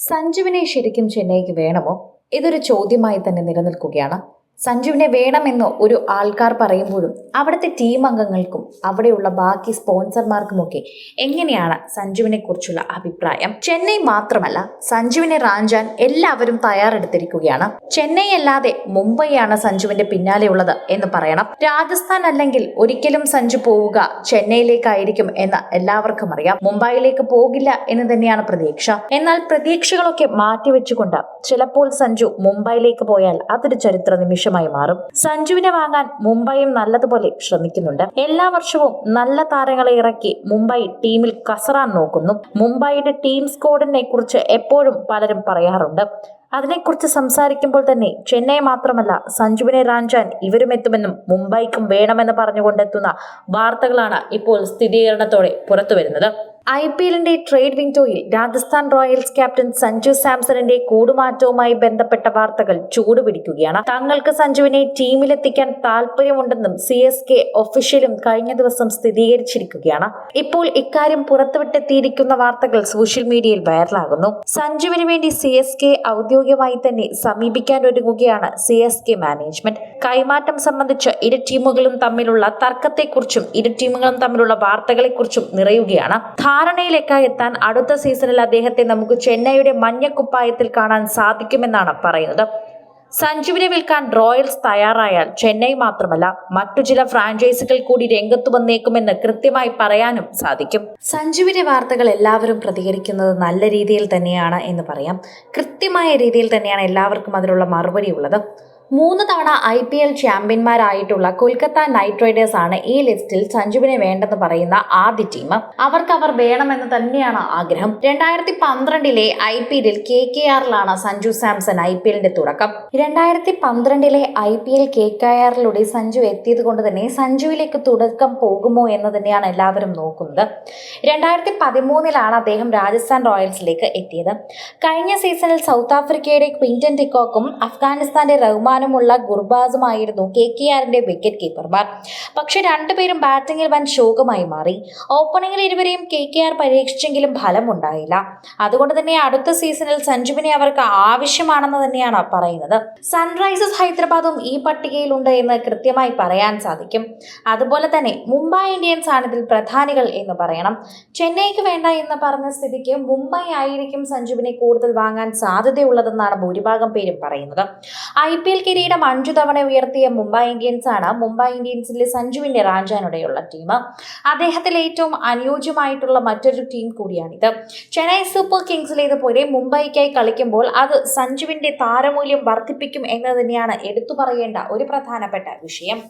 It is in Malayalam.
സഞ്ജുവിനെ ശരിക്കും ചെന്നൈക്ക് വേണമോ? ഇതൊരു ചോദ്യമായി തന്നെ നിലനിൽക്കുകയാണ്. സഞ്ജുവിനെ വേണമെന്ന് ഒരു ആൾക്കാർ പറയുമ്പോഴും അവിടുത്തെ ടീം അംഗങ്ങൾക്കും അവിടെയുള്ള ബാക്കി സ്പോൺസർമാർക്കുമൊക്കെ എങ്ങനെയാണ് സഞ്ജുവിനെ കുറിച്ചുള്ള അഭിപ്രായം? ചെന്നൈ മാത്രമല്ല സഞ്ജുവിനെ റാഞ്ചാൻ എല്ലാവരും തയ്യാറെടുത്തിരിക്കുകയാണ്. ചെന്നൈ അല്ലാതെ മുംബൈയാണ് സഞ്ജുവിന്റെ പിന്നാലെയുള്ളത് എന്ന് പറയണം. രാജസ്ഥാൻ അല്ലെങ്കിൽ ഒരിക്കലും സഞ്ജു പോവുക ചെന്നൈയിലേക്കായിരിക്കും എന്ന് എല്ലാവർക്കും അറിയാം. മുംബൈയിലേക്ക് പോകില്ല എന്ന് തന്നെയാണ് പ്രതീക്ഷ. എന്നാൽ പ്രതീക്ഷകളൊക്കെ മാറ്റിവെച്ചുകൊണ്ട് ചിലപ്പോൾ സഞ്ജു മുംബൈയിലേക്ക് പോയാൽ അതൊരു ചരിത്ര നിമിഷമായി മാറും. സഞ്ജുവിനെ വാങ്ങാൻ മുംബൈയും നല്ലതുപോലെ ശ്രമിക്കുന്നുണ്ട്. എല്ലാ വർഷവും നല്ല താരങ്ങളെ ഇറക്കി മുംബൈ ടീമിൽ കസറാൻ നോക്കുന്നു. മുംബൈയുടെ ടീം സ്കോഡിനെ കുറിച്ച് എപ്പോഴും പലരും പറയാറുണ്ട്. അതിനെക്കുറിച്ച് സംസാരിക്കുമ്പോൾ തന്നെ ചെന്നൈ മാത്രമല്ല സഞ്ജുവിനെ റാഞ്ചാൻ ഇവരും എത്തുമെന്നും മുംബൈക്കും വേണമെന്ന് പറഞ്ഞുകൊണ്ടെത്തുന്ന വാർത്തകളാണ് ഇപ്പോൾ സ്ഥിരീകരണത്തോടെ പുറത്തു വരുന്നത് ഐ പി എല്ലിന്റെ ട്രേഡ് വിൻഡോയിൽ രാജസ്ഥാൻ റോയൽസ് ക്യാപ്റ്റൻ സഞ്ജു സാംസണിന്റെ കൂടുമാറ്റവുമായി ബന്ധപ്പെട്ട വാർത്തകൾ ചൂടുപിടിക്കുകയാണ്. തങ്ങൾക്ക് സഞ്ജുവിനെ ടീമിലെത്തിക്കാൻ താല്പര്യമുണ്ടെന്നും സി എസ് കെ ഒഫീഷ്യലും കഴിഞ്ഞ ദിവസം സ്ഥിരീകരിച്ചിരിക്കുകയാണ്. ഇപ്പോൾ ഇക്കാര്യം പുറത്തുവിട്ടെത്തിയിരിക്കുന്ന വാർത്തകൾ സോഷ്യൽ മീഡിയയിൽ വൈറലാകുന്നു. സഞ്ജുവിന് വേണ്ടി സി എസ് കെ ഔദ്യോഗികമായി തന്നെ സമീപിക്കാൻ ഒരുങ്ങുകയാണ് സി എസ് കെ മാനേജ്മെന്റ്. കൈമാറ്റം സംബന്ധിച്ച് ഇരു ടീമുകളും തമ്മിലുള്ള തർക്കത്തെക്കുറിച്ചും ഇരു ടീമുകളും തമ്മിലുള്ള വാർത്തകളെക്കുറിച്ചും നിറയുകയാണ്. ധാരണയിലേക്കായി എത്താൻ അടുത്ത സീസണിൽ അദ്ദേഹത്തെ നമുക്ക് ചെന്നൈയുടെ മഞ്ഞക്കുപ്പായത്തിൽ കാണാൻ സാധിക്കുമെന്നാണ് പറയുന്നത്. സഞ്ജുവിനെ വിൽക്കാൻ റോയൽസ് തയ്യാറായാൽ ചെന്നൈ മാത്രമല്ല മറ്റു ചില ഫ്രാഞ്ചൈസികൾ കൂടി രംഗത്തു വന്നേക്കുമെന്ന് കൃത്യമായി പറയാനും സാധിക്കും. സഞ്ജുവിന്റെ വാർത്തകൾ എല്ലാവരും പ്രതികരിക്കുന്നത് നല്ല രീതിയിൽ തന്നെയാണ് എന്ന് പറയാം. കൃത്യമായ രീതിയിൽ തന്നെയാണ് എല്ലാവർക്കും അതിനുള്ള മറുപടി ഉള്ളത് മൂന്ന് തവണ ഐ പി എൽ ചാമ്പ്യന്മാരായിട്ടുള്ള കൊൽക്കത്ത നൈറ്റ് റൈഡേഴ്സ് ആണ് ഈ ലിസ്റ്റിൽ സഞ്ജുവിനെ വേണ്ടെന്ന് പറയുന്ന ആദ്യ ടീം. അവർക്ക് അവർ വേണമെന്ന് തന്നെയാണ് ആഗ്രഹം. രണ്ടായിരത്തി പന്ത്രണ്ടിലെ ഐ പി എല്ലിൽ കെ കെ ആറിലാണ് സഞ്ജു സാംസൺ ഐ പി എല്ലിന്റെ തുടക്കം. രണ്ടായിരത്തി പന്ത്രണ്ടിലെ I P L K K ആറിലൂടെ Sanju എത്തിയത് കൊണ്ട് തന്നെ സഞ്ജുവിലേക്ക് തുടക്കം പോകുമോ എന്ന് തന്നെയാണ് എല്ലാവരും നോക്കുന്നത്. രണ്ടായിരത്തി പതിമൂന്നിലാണ് അദ്ദേഹം രാജസ്ഥാൻ റോയൽസിലേക്ക് എത്തിയത്. കഴിഞ്ഞ സീസണിൽ സൗത്ത് ആഫ്രിക്കയുടെ ക്വിന്റൻ ടിക്കോക്കും അഫ്ഗാനിസ്ഥാന്റെ റഹ്മാനുമുള്ള ഗുർബാസുമായിരുന്നു കെ കെ ആറിന്റെ വിക്കറ്റ് കീപ്പർമാർ പക്ഷെ രണ്ടുപേരും ബാറ്റിംഗിൽ വൻ ശോകമായി മാറി. ഓപ്പണിംഗിൽ ഇരുവരെയും കെ കെ ആർ പരീക്ഷിച്ചെങ്കിലും ഫലമുണ്ടായില്ല. അതുകൊണ്ട് തന്നെ അടുത്ത സീസണിൽ സഞ്ജുവിനെ അവർക്ക് ആവശ്യമാണെന്ന് തന്നെയാണ് പറയുന്നത്. സൺറൈസേഴ്സ് ഹൈദരാബാദും ഈ പട്ടികയിലുണ്ട് എന്ന് കൃത്യമായി പറയാൻ സാധിക്കും. അതുപോലെ തന്നെ മുംബൈ ഇന്ത്യൻസ് ആണ് ഇതിൽ പ്രധാനികൾ എന്ന് പറയണം. ചെന്നൈക്ക് വേണ്ട എന്ന് പറഞ്ഞ സ്ഥിതിക്ക് മുംബൈ ആയിരിക്കും സഞ്ജുവിനെ കൂടുതൽ വാങ്ങാൻ സാധ്യതയുള്ളതെന്നാണ് ഭൂരിഭാഗം പേരും പറയുന്നത്. ഐ പി എൽ കിരീടം അഞ്ചു തവണ ഉയർത്തിയ മുംബൈ ഇന്ത്യൻസ് ആണ് മുംബൈ ഇന്ത്യൻസിലെ സഞ്ജുവിന്റെ റാഞ്ചാനുടെയുള്ള ടീം അദ്ദേഹത്തിൽ ഏറ്റവും അനുയോജ്യമായിട്ടുള്ള മറ്റൊരു ടീം കൂടിയാണിത്. ചെന്നൈ സൂപ്പർ കിങ്സിലേതുപോലെ മുംബൈക്കായി കളിക്കുമ്പോൾ അത് സഞ്ജുവിന്റെ താരമൂല്യം വർദ്ധിപ്പിക്കും എന്ന് തന്നെയാണ് എടുത്തു പറയേണ്ട ഒരു പ്രധാനപ്പെട്ട വിഷയം.